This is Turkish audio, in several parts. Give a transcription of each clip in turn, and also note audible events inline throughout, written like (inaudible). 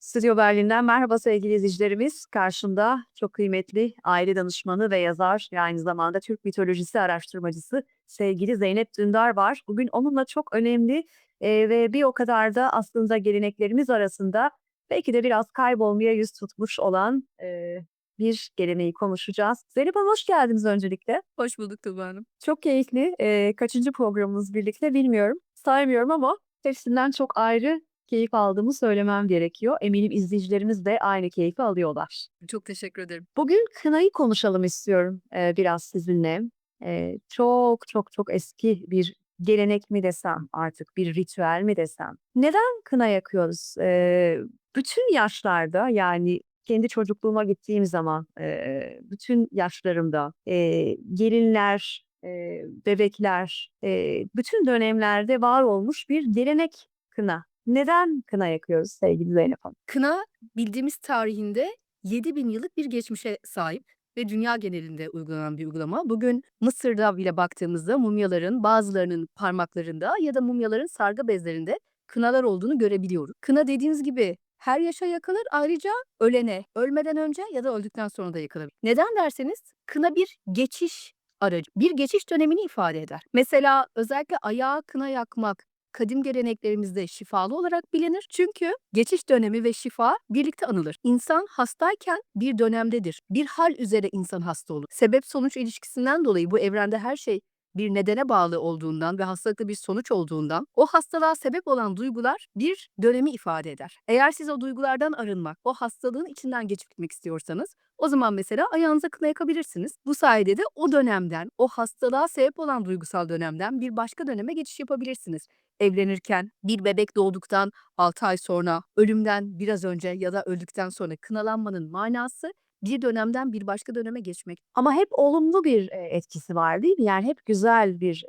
Stüdyo Berlin'den merhaba sevgili izleyicilerimiz. Karşımda çok kıymetli aile danışmanı ve yazar ve aynı zamanda Türk mitolojisi araştırmacısı sevgili Zeynep Dündar var. Bugün onunla çok önemli eee, ve bir o kadar da aslında geleneklerimiz arasında belki de biraz kaybolmaya yüz tutmuş olan eee, bir geleneği konuşacağız. Zeynep Hanım hoş geldiniz öncelikle. Hoş bulduk Tuba Hanım. Çok keyifli. Eee, kaçıncı programımız birlikte bilmiyorum. Saymıyorum ama hepsinden çok ayrı keyif aldığımı söylemem gerekiyor. Eminim izleyicilerimiz de aynı keyfi alıyorlar. Çok teşekkür ederim. Bugün kınayı konuşalım istiyorum eee, biraz sizinle. Eee, çok çok çok eski bir gelenek mi desem artık bir ritüel mi desem. Neden kına yakıyoruz? Eee, bütün yaşlarda yani kendi çocukluğuma gittiğim zaman eee, bütün yaşlarımda eee, gelinler, eee, bebekler, eee, bütün dönemlerde var olmuş bir gelenek kına. Neden kına yakıyoruz sevgili Zeynep Hanım? Kına bildiğimiz tarihinde 7000 yıllık bir geçmişe sahip ve dünya genelinde uygulanan bir uygulama. Bugün Mısır'da bile baktığımızda mumyaların bazılarının parmaklarında ya da mumyaların sargı bezlerinde kınalar olduğunu görebiliyoruz. Kına dediğiniz gibi her yaşa yakılır ayrıca ölene, ölmeden önce ya da öldükten sonra da yakılabilir. Neden derseniz kına bir geçiş aracı, bir geçiş dönemini ifade eder. Mesela özellikle ayağa kına yakmak kadim geleneklerimizde şifalı olarak bilinir. Çünkü geçiş dönemi ve şifa birlikte anılır. İnsan hastayken bir dönemdedir. Bir hal üzere insan hasta olur. Sebep sonuç ilişkisinden dolayı bu evrende her şey bir nedene bağlı olduğundan ve hastalıklı bir sonuç olduğundan o hastalığa sebep olan duygular bir dönemi ifade eder. Eğer siz o duygulardan arınmak, o hastalığın içinden geçip gitmek istiyorsanız o zaman mesela ayağınıza kına yakabilirsiniz. Bu sayede de o dönemden, o hastalığa sebep olan duygusal dönemden bir başka döneme geçiş yapabilirsiniz evlenirken, bir bebek doğduktan 6 ay sonra, ölümden biraz önce ya da öldükten sonra kınalanmanın manası bir dönemden bir başka döneme geçmek. Ama hep olumlu bir, etkisi var değil mi? Yani hep güzel bir,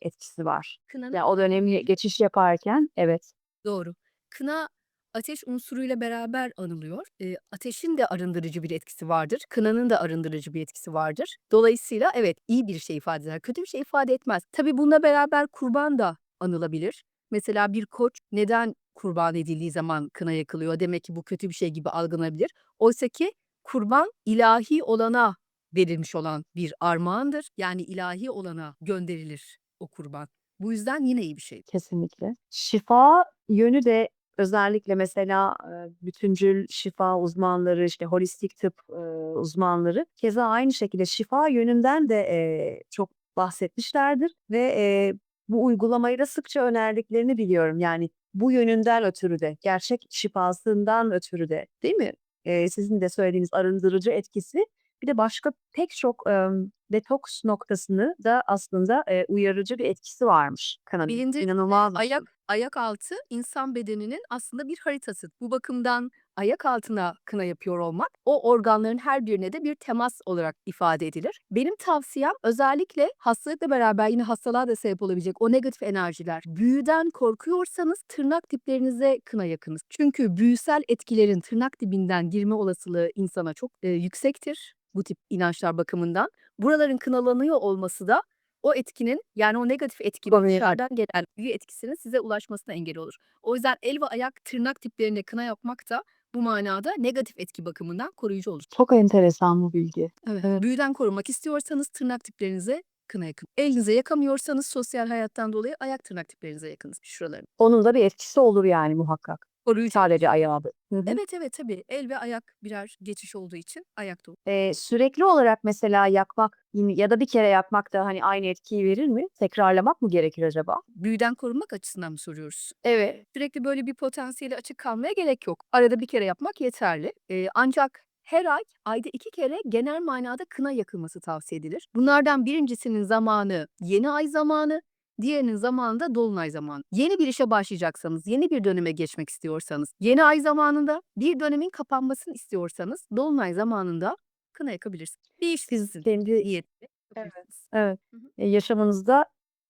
etkisi var. Kınanın Ya, o dönemi geçiş yaparken evet. Doğru. Kına ateş unsuruyla beraber anılıyor. Eee, ateşin de arındırıcı bir etkisi vardır. Kınanın da arındırıcı bir etkisi vardır. Dolayısıyla evet, iyi bir şey ifade eder, kötü bir şey ifade etmez. Tabii bununla beraber kurban da anılabilir. Mesela bir koç neden kurban edildiği zaman kına yakılıyor? Demek ki bu kötü bir şey gibi algılanabilir. Oysaki kurban ilahi olana verilmiş olan bir armağandır. Yani ilahi olana gönderilir o kurban. Bu yüzden yine iyi bir şey. Kesinlikle. Şifa yönü de özellikle mesela, eee, bütüncül şifa uzmanları, işte, holistik tıp, eee, uzmanları keza aynı şekilde şifa yönünden de, eee, çok bahsetmişlerdir ve, bu uygulamayı da sıkça önerdiklerini biliyorum. Yani bu yönünden ötürü de, gerçek şifasından ötürü de, değil mi? Eee, sizin de söylediğiniz arındırıcı etkisi bir de başka pek çok, emm, detoks noktasını da aslında, eee, uyarıcı bir etkisi varmış kanabis. Bilindir İnanılmaz bir şey. ayak ayak altı insan bedeninin aslında bir haritası. Bu bakımdan ayak altına kına yapıyor olmak, o organların her birine de bir temas olarak ifade edilir. Benim tavsiyem özellikle hastalıkla beraber yine hastalığa da sebep olabilecek o negatif enerjiler, büyüden korkuyorsanız tırnak diplerinize kına yakınız. Çünkü büyüsel etkilerin tırnak dibinden girme olasılığı insana çok, eee, yüksektir bu tip inançlar bakımından. Buraların kınalanıyor olması da o etkinin, yani o negatif Tabii. dışarıdan gelen büyü etkisinin size ulaşmasına engel olur. O yüzden el ve ayak tırnak diplerine kına yapmak da bu manada negatif etki bakımından koruyucu olur. Çok enteresan bu bilgi. Evet. Evet. Büyüden korunmak istiyorsanız tırnak diplerinize kına yakın. Elinize yakamıyorsanız sosyal hayattan dolayı ayak tırnak diplerinize yakınız şuralarını. Onun da bir etkisi olur yani muhakkak. Koruyucu Sadece ayağı da. Hı hı. Evet, evet, tabii. El ve ayak birer geçiş olduğu için ayak da olur. Eee, sürekli olarak mesela yakmak yine ya da bir kere yakmak da, hani, aynı etkiyi verir mi? Tekrarlamak mı gerekir acaba? Büyüden korunmak açısından mı soruyoruz? Evet. Sürekli böyle bir potansiyele açık kalmaya gerek yok. Arada bir kere yapmak yeterli. Eee, ancak her ay, ayda 2 kere genel manada kına yakılması tavsiye edilir. Bunlardan birincisinin zamanı yeni ay zamanı, diğerinin zamanı da dolunay zamanı. Yeni bir işe başlayacaksanız, yeni bir döneme geçmek istiyorsanız, yeni ay zamanında bir dönemin kapanmasını istiyorsanız dolunay zamanında kına yakabilirsiniz. Bir iş sizin Kendi niyetine Evet. Evet. Hı hı. Eee, yaşamınızda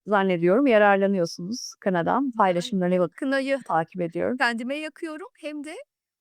zannediyorum yararlanıyorsunuz kınadan. Ben Paylaşımlarını bak kınayı takip ediyorum. kendime yakıyorum hem de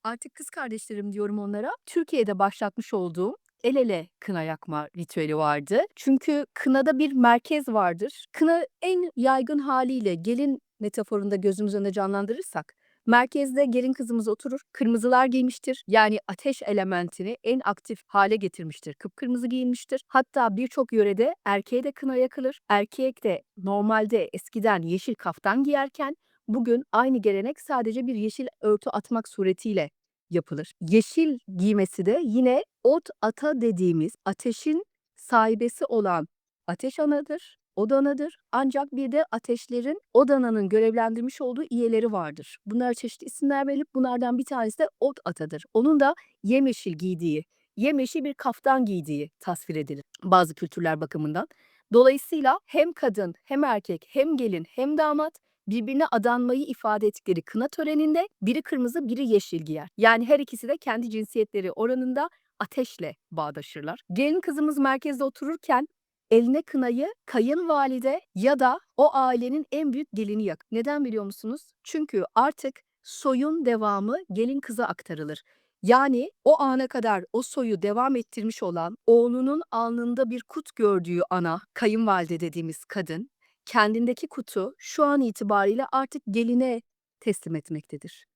artık kız kardeşlerim diyorum onlara. Türkiye'de başlatmış olduğum el ele kına yakma ritüeli vardı. Çünkü kınada bir merkez vardır. Kına en yaygın haliyle gelin metaforunda gözümüz önünde canlandırırsak Merkezde gelin kızımız oturur. Kırmızılar giymiştir. Yani ateş elementini en aktif hale getirmiştir. Kıpkırmızı giyinmiştir. Hatta birçok yörede erkeğe de kına yakılır. Erkek de normalde eskiden yeşil kaftan giyerken bugün aynı gelenek sadece bir yeşil örtü atmak suretiyle yapılır. Yeşil giymesi de yine ot ata dediğimiz ateşin sahibesi olan ateş anadır. Odanadır. Ancak bir de ateşlerin odananın görevlendirmiş olduğu üyeleri vardır. Bunlar çeşitli isimler verilip bunlardan bir tanesi de ot atadır. Onun da yemyeşil giydiği, yemyeşil bir kaftan giydiği tasvir edilir bazı kültürler bakımından. Dolayısıyla hem kadın hem erkek hem gelin hem damat birbirine adanmayı ifade ettikleri kına töreninde biri kırmızı biri yeşil giyer. Yani her ikisi de kendi cinsiyetleri oranında ateşle bağdaşırlar. Gelin kızımız merkezde otururken eline kınayı kayınvalide ya da o ailenin en büyük gelini yak. Neden biliyor musunuz? Çünkü artık soyun devamı gelin kıza aktarılır. Yani o ana kadar o soyu devam ettirmiş olan oğlunun alnında bir kut gördüğü ana, kayınvalide dediğimiz kadın, kendindeki kutu şu an itibariyle artık geline teslim etmektedir.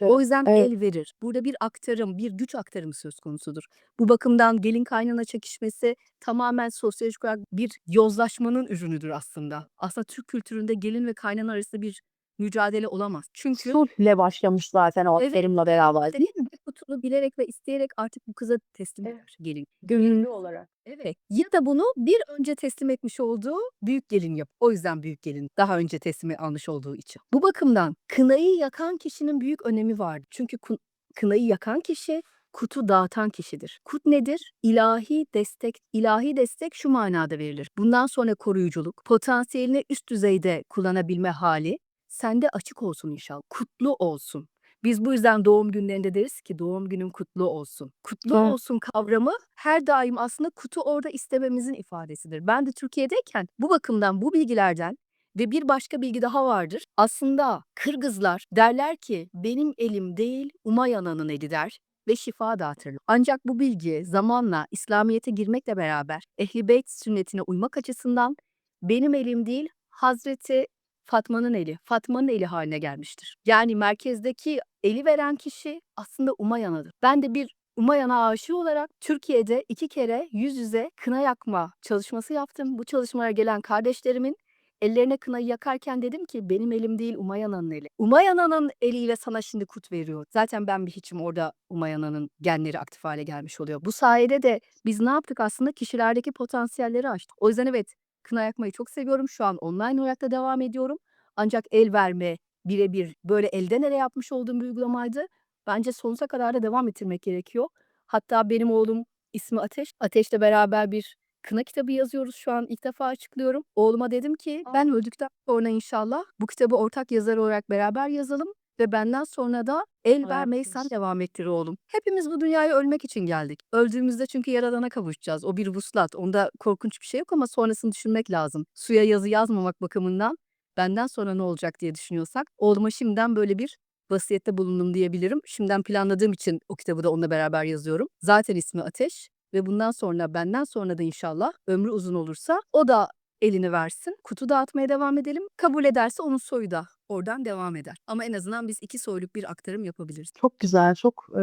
O yüzden Evet. el verir. Burada bir aktarım, bir güç aktarımı söz konusudur. Bu bakımdan gelin kaynana çekişmesi tamamen sosyolojik olarak bir yozlaşmanın ürünüdür aslında. Aslında Türk kültüründe gelin ve kaynana arasında bir mücadele olamaz. Çünkü Sulhle başlamış zaten o Evet. terimle beraber. değil mi? Kutunu bilerek ve isteyerek artık bu kıza teslim Evet. eder gelin. Gönüllü olarak. Evet. Ya da bunu bir önce teslim etmiş olduğu büyük gelin yap. O yüzden büyük gelin daha önce teslim almış olduğu için. Bu bakımdan kınayı yakan kişinin büyük önemi vardır. Çünkü kun- kınayı yakan kişi kutu dağıtan kişidir. Kut nedir? İlahi destek. İlahi destek şu manada verilir. Bundan sonra koruyuculuk, potansiyelini üst düzeyde kullanabilme hali sende açık olsun inşallah. Kutlu olsun. Biz bu yüzden doğum günlerinde deriz ki doğum günün kutlu olsun. Kutlu Evet. olsun kavramı her daim aslında kutu orada istememizin ifadesidir. Ben de Türkiye'deyken bu bakımdan bu bilgilerden ve bir başka bilgi daha vardır. Aslında Kırgızlar derler ki benim elim değil Umay Ana'nın eli der ve şifa dağıtırlar. Ancak bu bilgi zamanla İslamiyet'e girmekle beraber Ehl-i Beyt sünnetine uymak açısından benim elim değil Hazreti Fatma'nın eli, Fatma'nın eli haline gelmiştir. Yani merkezdeki eli veren kişi aslında Umayyana'dır. Ben de bir Umayyana aşığı olarak Türkiye'de iki kere yüz yüze kına yakma çalışması yaptım. Bu çalışmalara gelen kardeşlerimin ellerine kınayı yakarken dedim ki benim elim değil Umayyana'nın eli. Umayyana'nın eliyle sana şimdi kut veriyor. Zaten ben bir hiçim orada Umayyana'nın genleri aktif hale gelmiş oluyor. Bu sayede de biz ne yaptık aslında kişilerdeki potansiyelleri açtık. O yüzden evet kına yakmayı çok seviyorum. Şu an online olarak da devam ediyorum. Ancak el verme birebir böyle elden ele yapmış olduğum bir uygulamaydı. Bence sonsuza kadar da devam ettirmek gerekiyor. Hatta benim oğlum ismi Ateş. Ateş'le beraber bir kına kitabı yazıyoruz şu an ilk defa açıklıyorum. Oğluma dedim ki Aa. ben öldükten sonra inşallah bu kitabı ortak yazar olarak beraber yazalım ve benden sonra da el vermeyi sen devam ettir oğlum. Hepimiz bu dünyaya ölmek için geldik. Öldüğümüzde çünkü Yaradan'a kavuşacağız. O bir vuslat. Onda korkunç bir şey yok ama sonrasını düşünmek lazım. Suya yazı yazmamak bakımından benden sonra ne olacak diye düşünüyorsak oğluma şimdiden böyle bir vasiyette bulundum diyebilirim. Şimdiden planladığım için o kitabı da onunla beraber yazıyorum. Zaten ismi Ateş ve bundan sonra benden sonra da inşallah ömrü uzun olursa o da elini versin. Kutu dağıtmaya devam edelim. Kabul ederse onun soyu da oradan devam eder. Ama en azından biz iki soyluk bir aktarım yapabiliriz. Çok güzel, çok e,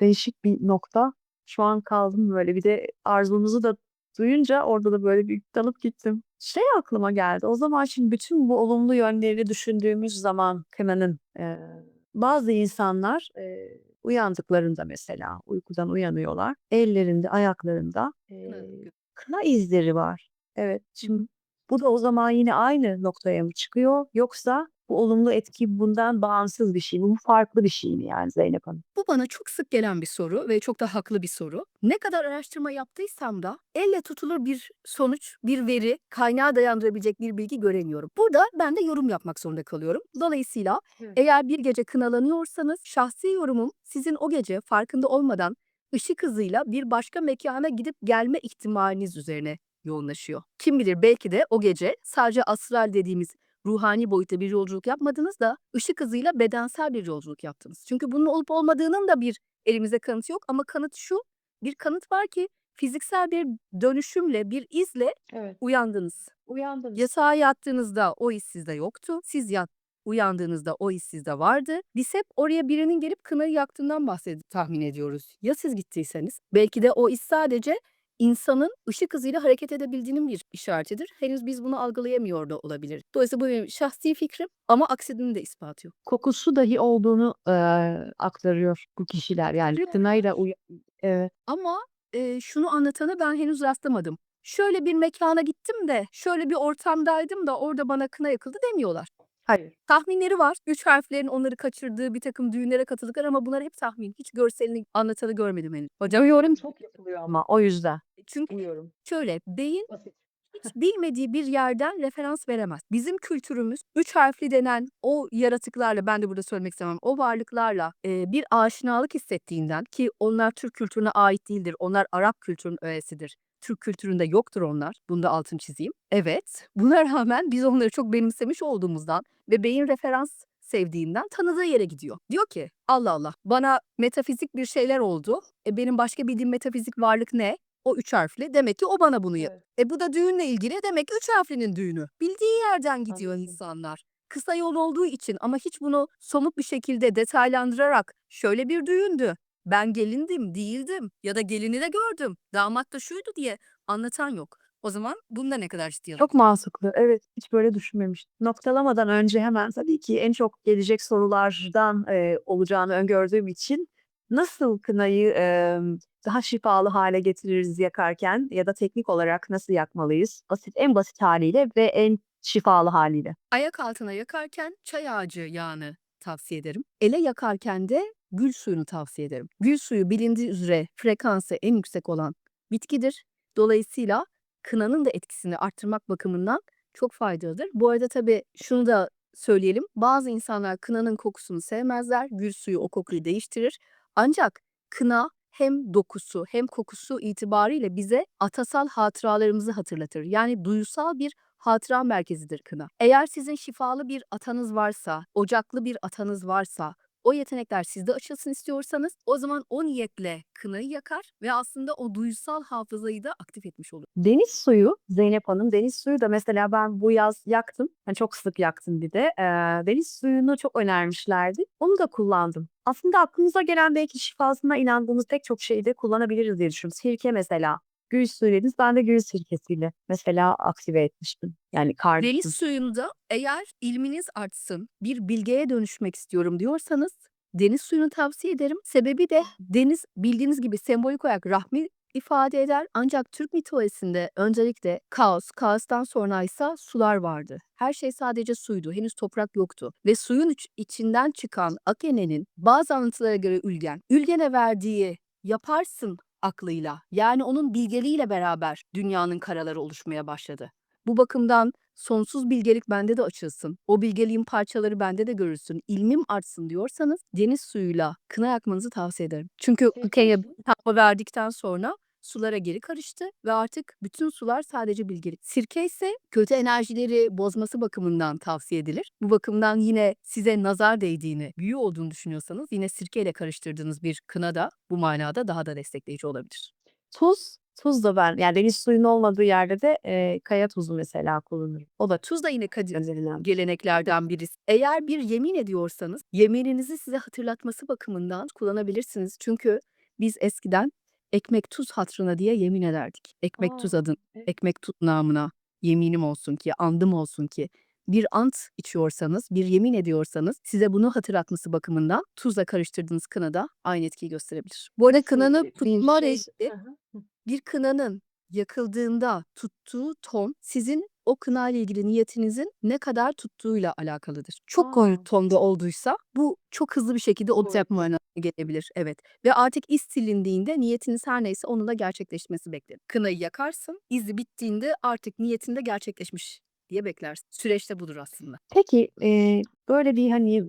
değişik bir nokta. Şu an kaldım böyle. Bir de arzumuzu da duyunca orada da böyle bir dalıp gittim. Şey aklıma geldi. O zaman şimdi bütün bu olumlu yönleri düşündüğümüz zaman kınanın e, bazı insanlar e, uyandıklarında mesela uykudan uyanıyorlar. Ellerinde, ayaklarında e, Kına- kına izleri var. Evet. Şimdi bu da o zaman yine aynı noktaya mı çıkıyor? Yoksa bu olumlu etki bundan bağımsız bir şey mi? Bu farklı bir şey mi yani Zeynep Hanım? Bu bana çok sık gelen bir soru ve çok da haklı bir soru. Ne kadar araştırma yaptıysam da elle tutulur bir sonuç, bir veri, kaynağa dayandırabilecek bir bilgi göremiyorum. Burada ben de yorum yapmak zorunda kalıyorum. Dolayısıyla Evet. eğer bir gece kınalanıyorsanız şahsi yorumum sizin o gece farkında olmadan ışık hızıyla bir başka mekana gidip gelme ihtimaliniz üzerine yoğunlaşıyor. Kim bilir belki de o gece sadece astral dediğimiz ruhani boyutta bir yolculuk yapmadınız da ışık hızıyla bedensel bir yolculuk yaptınız. Çünkü bunun olup olmadığının da bir elimizde kanıtı yok ama kanıt şu, bir kanıt var ki fiziksel bir dönüşümle, bir izle Evet. uyandınız. Uyandınız. Yatağa yattığınızda o iz sizde yoktu. Siz yat, uyandığınızda o his sizde vardı. Biz hep oraya birinin gelip kınayı yaktığından bahsedip tahmin ediyoruz. Ya siz gittiyseniz? Belki de o his sadece insanın ışık hızıyla hareket edebildiğinin bir işaretidir. Henüz biz bunu algılayamıyor da olabilir. Dolayısıyla bu benim şahsi fikrim ama aksinin de ispatı yok. Kokusu dahi olduğunu eee, aktarıyor bu kişiler. Yani Evet. uy. Ama eee, şunu anlatana ben henüz rastlamadım. Şöyle bir mekana gittim de, şöyle bir ortamdaydım da orada bana kına yakıldı demiyorlar. Hayır. Tahminleri var. Üç harflerin onları kaçırdığı bir takım düğünlere katıldıklar ama bunlar hep tahmin. Hiç görselini anlatanı görmedim henüz. Hocam yorum Çok yapılıyor ama o yüzden. Çünkü Uyuyorum. şöyle beyin Basit. hiç bilmediği bir yerden referans veremez. Bizim kültürümüz üç harfli denen o yaratıklarla ben de burada söylemek istemem o varlıklarla e, bir aşinalık hissettiğinden ki onlar Türk kültürüne ait değildir. Onlar Arap kültürünün öğesidir. Türk kültüründe yoktur onlar. Bunda altın çizeyim. Evet. Buna rağmen biz onları çok benimsemiş olduğumuzdan ve beyin referans sevdiğinden tanıdığı yere gidiyor. Diyor ki Allah Allah bana metafizik bir şeyler oldu. E benim başka bildiğim metafizik varlık ne? O üç harfli. Demek ki o bana bunu yap- e bu da düğünle ilgili demek ki üç harflinin düğünü. Bildiği yerden gidiyor Anladım. insanlar. Kısa yol olduğu için ama hiç bunu somut bir şekilde detaylandırarak şöyle bir düğündü. Ben gelindim, değildim ya da gelini de gördüm. Damat da şuydu diye anlatan yok. O zaman bunda ne kadar ciddi alın? Çok mantıklı. Evet, hiç böyle düşünmemiştim. Noktalamadan önce hemen tabii ki en çok gelecek sorulardan eee, olacağını öngördüğüm için nasıl kınayı emm, daha şifalı hale getiririz yakarken ya da teknik olarak nasıl yakmalıyız? Basit, en basit haliyle ve en şifalı haliyle. Ayak altına yakarken çay ağacı yağını tavsiye ederim. Ele yakarken de gül suyunu tavsiye ederim. Gül suyu bilindiği üzere frekansı en yüksek olan bitkidir. Dolayısıyla kınanın da etkisini arttırmak bakımından çok faydalıdır. Bu arada tabii şunu da söyleyelim. Bazı insanlar kınanın kokusunu sevmezler. Gül suyu o kokuyu değiştirir. Ancak kına hem dokusu hem kokusu itibariyle bize atasal hatıralarımızı hatırlatır. Yani duysal bir hatıra merkezidir kına. Eğer sizin şifalı bir atanız varsa, ocaklı bir atanız varsa, o yetenekler sizde açılsın istiyorsanız o zaman o niyetle kınayı yakar ve aslında o duysal hafızayı da aktif etmiş olur. Deniz suyu, Zeynep Hanım, deniz suyu da mesela ben bu yaz yaktım. Hani çok sık yaktım bir de. Eee, deniz suyunu çok önermişlerdi. Onu da kullandım. Aslında aklımıza gelen belki şifasına inandığımız pek çok şeyi de kullanabiliriz diye düşünüyorum. Sirke mesela. Gül suyu dediniz. Ben de gül sirkesiyle mesela aktive etmiştim. Yani kardeşim. Deniz suyunda eğer ilminiz artsın, bir bilgeye dönüşmek istiyorum diyorsanız deniz suyunu tavsiye ederim. Sebebi de deniz bildiğiniz gibi sembolik olarak rahmi ifade eder. Ancak Türk mitolojisinde öncelikle kaos, kaostan sonra ise sular vardı. Her şey sadece suydu. Henüz toprak yoktu. Ve suyun iç- içinden çıkan Akene'nin bazı anlatılara göre Ülgen, Ülgen'e verdiği yaparsın aklıyla yani onun bilgeliğiyle beraber dünyanın karaları oluşmaya başladı. Bu bakımdan sonsuz bilgelik bende de açılsın. O bilgeliğin parçaları bende de görülsün. ilmim artsın diyorsanız deniz suyuyla kına yakmanızı tavsiye ederim. Çünkü suyu. tapma verdikten sonra sulara geri karıştı ve artık bütün sular sadece bilgelik. Sirke ise kötü enerjileri bozması bakımından tavsiye edilir. Bu bakımdan yine size nazar değdiğini, büyü olduğunu düşünüyorsanız yine sirkeyle karıştırdığınız bir kına da bu manada daha da destekleyici olabilir. Tuz, tuz da ben yani deniz suyunun olmadığı yerde de eee, kaya tuzu mesela kullanırım. O da Tuz da yine önerilen. geleneklerden birisi. Eğer bir yemin ediyorsanız yemininizi size hatırlatması bakımından kullanabilirsiniz. Çünkü biz eskiden ekmek tuz hatrına diye yemin ederdik. Ekmek tuz Aa, adın, evet. ekmek tuz namına yeminim olsun ki, andım olsun ki. Bir ant içiyorsanız, bir yemin ediyorsanız size bunu hatırlatması bakımından tuzla karıştırdığınız kına da aynı etkiyi gösterebilir. Bu arada Nasıl kınanı tutma şey? Hı hı. bir kınanın yakıldığında tuttuğu ton sizin o kına ile ilgili niyetinizin ne kadar tuttuğuyla alakalıdır. Çok Aa. koyu tonda olduysa bu çok hızlı bir şekilde Koyu. ot yapmana gelebilir. Evet. Ve artık iz silindiğinde niyetiniz her neyse onun da gerçekleşmesi beklenir. Kınayı yakarsın, izi bittiğinde artık niyetinde gerçekleşmiş diye beklersin. Süreçte budur aslında. Peki, eee, böyle bir, hani,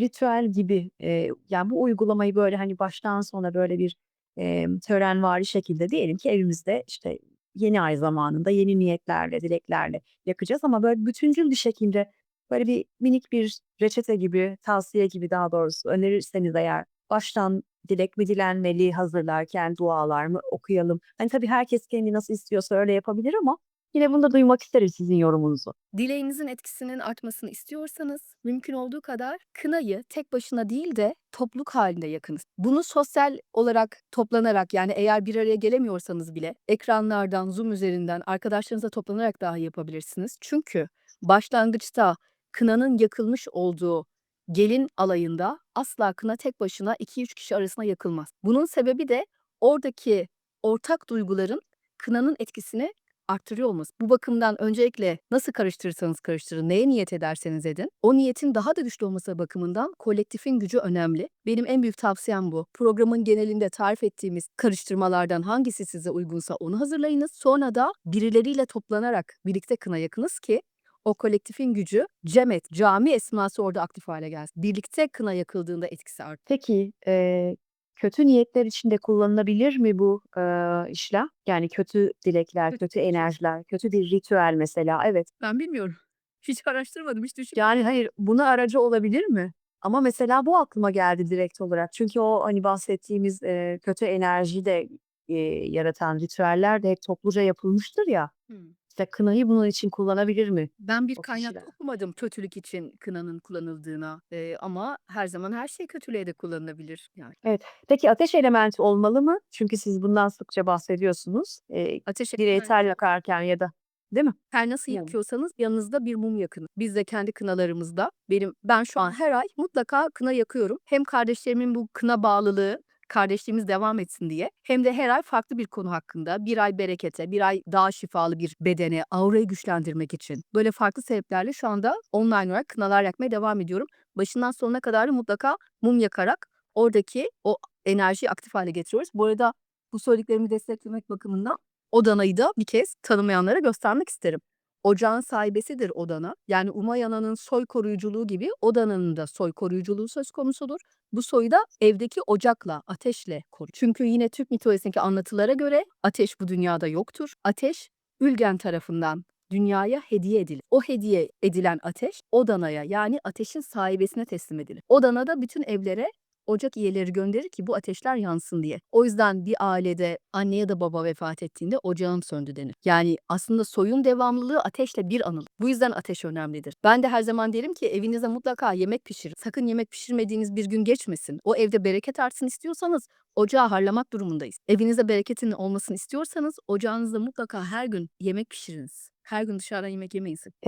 ritüel gibi, eee, yani, bu uygulamayı, böyle, hani, baştan sona, böyle, bir, emm, törenvari şekilde diyelim ki evimizde, işte, yeni ay zamanında yeni niyetlerle, dileklerle yakacağız ama, böyle, bütüncül bir şekilde, böyle, bir minik bir reçete gibi, tavsiye gibi daha doğrusu önerirseniz eğer baştan dilek mi dilenmeli, hazırlarken dualar mı okuyalım? Hani, tabii herkes kendi nasıl istiyorsa öyle yapabilir ama Yine bunu da duymak isterim sizin yorumunuzu. Dileğinizin etkisinin artmasını istiyorsanız mümkün olduğu kadar kınayı tek başına değil de topluluk halinde yakınız. Bunu sosyal olarak toplanarak yani eğer bir araya gelemiyorsanız bile ekranlardan, Zoom üzerinden arkadaşlarınızla toplanarak dahi yapabilirsiniz. Çünkü başlangıçta kınanın yakılmış olduğu gelin alayında asla kına tek başına 2-3 kişi arasında yakılmaz. Bunun sebebi de oradaki ortak duyguların kınanın etkisini arttırıyor olması. Bu bakımdan öncelikle nasıl karıştırırsanız karıştırın, neye niyet ederseniz edin. O niyetin daha da güçlü olması bakımından kolektifin gücü önemli. Benim en büyük tavsiyem bu. Programın genelinde tarif ettiğimiz karıştırmalardan hangisi size uygunsa onu hazırlayınız. Sonra da birileriyle toplanarak birlikte kına yakınız ki o kolektifin gücü cemet, cami esması orada aktif hale gelsin. Birlikte kına yakıldığında etkisi artıyor. Peki eee, kötü niyetler için de kullanılabilir mi bu eee, işlem? Yani kötü dilekler, Kötü enerjiler, kötü bir ritüel mesela. Evet. Ben bilmiyorum. (laughs) Hiç araştırmadım, hiç düşünmedim. Yani hayır, buna aracı olabilir mi? Ama mesela bu aklıma geldi direkt olarak. Çünkü o hani bahsettiğimiz eee, kötü enerjiyi de eee, yaratan ritüeller de hep topluca yapılmıştır ya. Hmm. İşte kınayı bunun için kullanabilir mi? Ben bir O kaynak kişiler. okumadım kötülük için kınanın kullanıldığına Eee, ama her zaman her şey kötülüğe de kullanılabilir yani. Evet. Peki ateş elementi olmalı mı? Çünkü siz bundan sıkça bahsediyorsunuz. Eee, Ateş direği tel yakarken ya da değil mi? her nasıl Yani. yakıyorsanız yanınızda bir mum yakın. Biz de kendi kınalarımızda benim ben şu an her ay mutlaka kına yakıyorum. Hem kardeşlerimin bu kına bağlılığı kardeşliğimiz devam etsin diye hem de her ay farklı bir konu hakkında bir ay berekete, bir ay daha şifalı bir bedene, aurayı güçlendirmek için böyle farklı sebeplerle şu anda online olarak kınalar yakmaya devam ediyorum. Başından sonuna kadar da mutlaka mum yakarak oradaki o enerjiyi aktif hale getiriyoruz. Bu arada bu söylediklerimi desteklemek bakımından o danayı da bir kez tanımayanlara göstermek isterim. Ocağın sahibesidir o dana. Yani Umayana'nın soy koruyuculuğu gibi o dananın da soy koruyuculuğu söz konusudur. Bu soyu da evdeki ocakla, ateşle korur. Çünkü yine Türk mitolojisindeki anlatılara göre ateş bu dünyada yoktur. Ateş Ülgen tarafından dünyaya hediye edilir. O hediye edilen ateş o danaya yani ateşin sahibesine teslim edilir. O dana da bütün evlere ocak üyeleri gönderir ki bu ateşler yansın diye. O yüzden bir ailede anne ya da baba vefat ettiğinde ocağım söndü denir. Yani aslında soyun devamlılığı ateşle bir anılır. Bu yüzden ateş önemlidir. Ben de her zaman derim ki evinize mutlaka yemek pişirin. Sakın yemek pişirmediğiniz bir gün geçmesin. O evde bereket artsın istiyorsanız ocağı harlamak durumundayız. Evinizde bereketin olmasını istiyorsanız ocağınızda mutlaka her gün yemek pişiriniz. Her gün dışarıdan yemek yemeyin. sakın.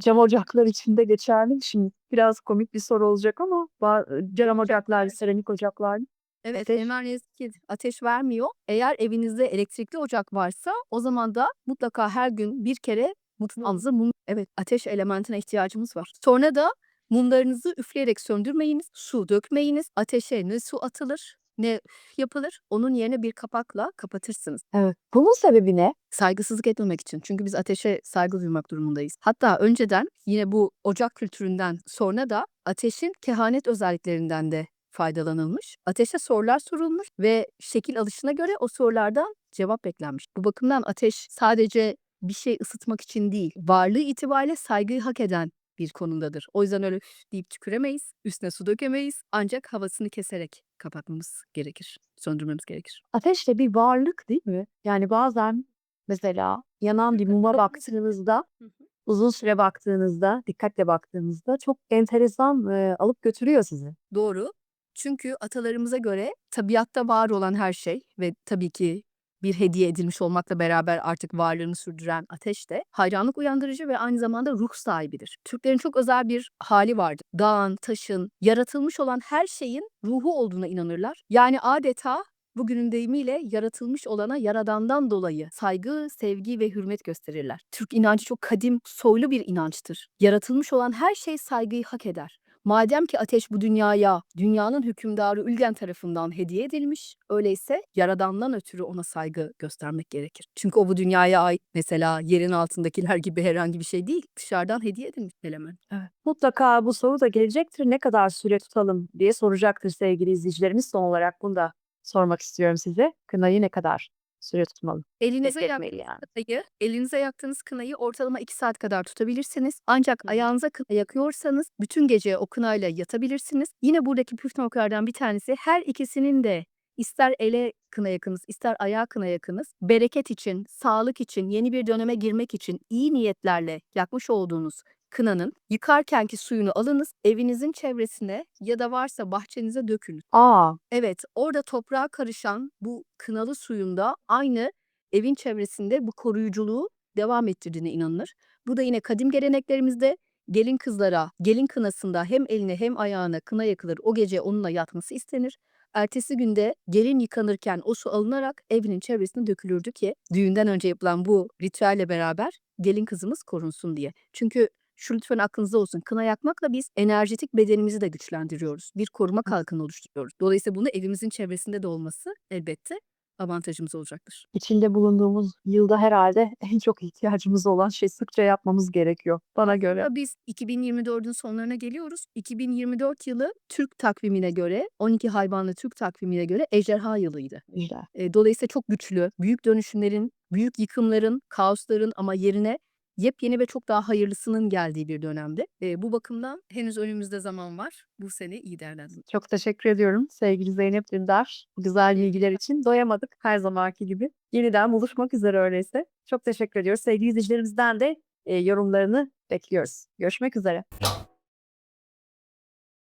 Cam ocaklar için de geçerli mi? Şimdi biraz komik bir soru olacak ama ba- cam ocaklar, seramik ocaklar Evet, Ateş. Enver ne yazık ki ateş vermiyor. Eğer evinizde elektrikli ocak varsa o zaman da mutlaka her gün bir kere mutfağınıza mum, evet ateş elementine ihtiyacımız var. Sonra da mumlarınızı üfleyerek söndürmeyiniz, su dökmeyiniz. Ateşe ne su atılır ne yapılır. Onun yerine bir kapakla kapatırsınız. Evet. Bunun sebebi ne? Saygısızlık etmemek için. Çünkü biz ateşe saygı duymak durumundayız. Hatta önceden yine bu ocak kültüründen sonra da ateşin kehanet özelliklerinden de faydalanılmış. Ateşe sorular sorulmuş ve şekil alışına göre o sorulardan cevap beklenmiş. Bu bakımdan ateş sadece bir şey ısıtmak için değil, varlığı itibariyle saygıyı hak eden bir konumdadır. O yüzden öyle "Üf" deyip tüküremeyiz, üstüne su dökemeyiz. Ancak havasını keserek kapatmamız gerekir, söndürmemiz gerekir. Ateş de bir varlık değil mi? Yani bazen mesela yanan bir muma baktığınızda, uzun süre baktığınızda, dikkatle baktığınızda çok enteresan eee, alıp götürüyor sizi. Doğru. Çünkü atalarımıza göre tabiatta var olan her şey ve tabii ki bir hediye edilmiş olmakla beraber artık varlığını sürdüren ateş de hayranlık uyandırıcı ve aynı zamanda ruh sahibidir. Türklerin çok özel bir hali vardır. Dağın, taşın, yaratılmış olan her şeyin ruhu olduğuna inanırlar. Yani adeta bugünün deyimiyle yaratılmış olana yaradandan dolayı saygı, sevgi ve hürmet gösterirler. Türk inancı çok kadim, soylu bir inançtır. Yaratılmış olan her şey saygıyı hak eder. Madem ki ateş bu dünyaya, dünyanın hükümdarı Ülgen tarafından hediye edilmiş, öyleyse yaradandan ötürü ona saygı göstermek gerekir. Çünkü o bu dünyaya ait mesela yerin altındakiler gibi herhangi bir şey değil. Dışarıdan hediye edilmiş element. Evet. Mutlaka bu soru da gelecektir. Ne kadar süre tutalım diye soracaktır sevgili izleyicilerimiz. Son olarak bunu da sormak istiyorum size. Kınayı ne kadar süre tutmalı? Elinize yaktığınız yani. kınayı, elinize yaktığınız kınayı ortalama 2 saat kadar tutabilirsiniz. Ancak hı. ayağınıza kına yakıyorsanız bütün gece o kınayla yatabilirsiniz. Yine buradaki püf noktalardan bir tanesi her ikisinin de ister ele kına yakınız, ister ayağa kına yakınız, bereket için, sağlık için, yeni bir döneme girmek için iyi niyetlerle yakmış olduğunuz kınanın yıkarkenki suyunu alınız, evinizin çevresine ya da varsa bahçenize dökünüz. A! Evet, orada toprağa karışan bu kınalı suyun da aynı evin çevresinde bu koruyuculuğu devam ettirdiğine inanılır. Bu da yine kadim geleneklerimizde gelin kızlara, gelin kınasında hem eline hem ayağına kına yakılır, o gece onunla yatması istenir. Ertesi günde gelin yıkanırken o su alınarak evinin çevresine dökülürdü ki düğünden önce yapılan bu ritüelle beraber gelin kızımız korunsun diye. Çünkü şu lütfen aklınızda olsun. Kına yakmakla biz enerjetik bedenimizi de güçlendiriyoruz. Bir koruma kalkanı oluşturuyoruz. Dolayısıyla bunu evimizin çevresinde de olması elbette avantajımız olacaktır. İçinde bulunduğumuz yılda herhâlde (laughs) en çok ihtiyacımız olan şey sıkça yapmamız gerekiyor bana göre. Biz 2024'ün sonlarına geliyoruz. 2024 yılı Türk takvimine göre, 12 hayvanlı Türk takvimine göre ejderha yılıydı. Güzel. Dolayısıyla çok güçlü, büyük dönüşümlerin, büyük yıkımların, kaosların ama yerine yepyeni ve çok daha hayırlısının geldiği bir dönemde. Eee, bu bakımdan henüz önümüzde zaman var. Bu sene iyi değerlendirin. Çok teşekkür ediyorum sevgili Zeynep Dündar. Güzel bilgiler için doyamadık her zamanki gibi. Yeniden buluşmak üzere öyleyse. Çok teşekkür ediyoruz. Sevgili izleyicilerimizden de, eee, yorumlarını bekliyoruz. Görüşmek üzere.